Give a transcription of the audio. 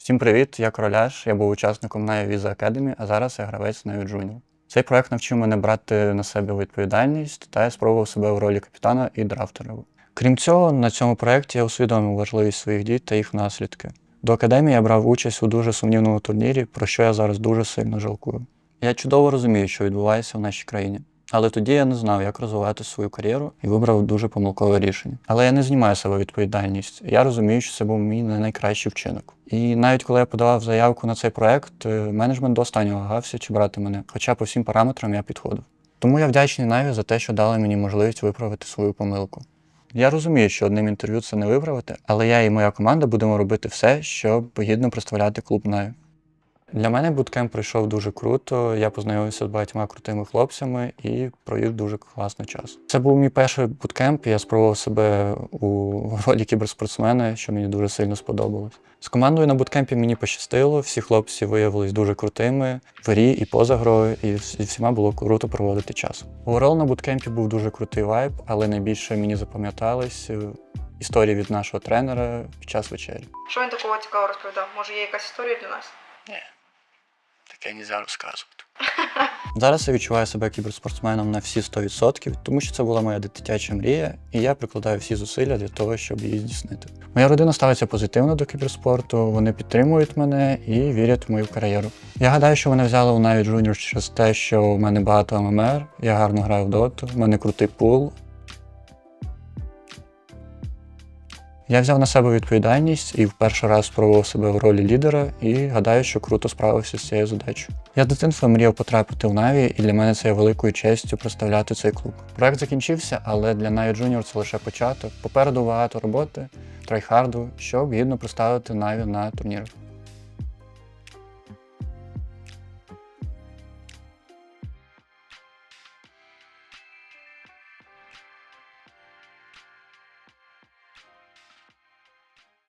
Всім привіт, я Короляш. Я був учасником Na'Vi Visa Academy, а зараз я гравець Na'Vi Junior. Цей проект навчив мене брати на себе відповідальність та я спробував себе у ролі капітана і драфтера. Крім цього, на цьому проєкті я усвідомив важливість своїх дій та їх наслідки. До академії я брав участь у дуже сумнівному турнірі, про що я зараз дуже сильно жалкую. Я чудово розумію, що відбувається в нашій країні. Але тоді я не знав, як розвивати свою кар'єру і вибрав дуже помилкове рішення. Але я не знімаю себе відповідальність. Я розумію, що це був мій не найкращий вчинок. І навіть коли я подавав заявку на цей проект, е, менеджмент до останнього вагався чи брати мене, хоча по всім параметрам я підходив. Тому я вдячний Наві за те, що дали мені можливість виправити свою помилку. Я розумію, що одним інтерв'ю це не виправити, але я і моя команда будемо робити все, щоб гідно представляти клуб Наві. Для мене буткемп пройшов дуже круто. Я познайомився з багатьма крутими хлопцями і провів дуже класний час. Це був мій перший буткемп. Я спробував себе у ролі кіберспортсмена, що мені дуже сильно сподобалось. З командою на буткемпі мені пощастило. Всі хлопці виявились дуже крутими в грі і поза грою, і всіма було круто проводити час. Оверол на буткемпі був дуже крутий вайб, але найбільше мені запам'ятались е, історії від нашого тренера під час вечері. Що він такого цікавого розповідав? Може, є якась історія для нас? Таке не можна розказувати. Зараз я відчуваю себе кіберспортсменом на всі 100%, тому що це була моя дитяча мрія, і я прикладаю всі зусилля для того, щоб її здійснити. Моя родина ставиться позитивно до кіберспорту, вони підтримують мене і вірять в мою кар'єру. Я гадаю, що вони взяли у Na'Vi Junior через те, що в мене багато ММР, я гарно граю в доту, в мене крутий пул, Я взяв на себе відповідальність і в перший раз спробував себе в ролі лідера і гадаю, що круто справився з цією задачею. Я з дитинства мріяв потрапити в Наві, і для мене це є великою честю представляти цей клуб. Проект закінчився, але для Наві Junior це лише початок. Попереду багато роботи, трайхарду, щоб гідно представити Наві на турнірах.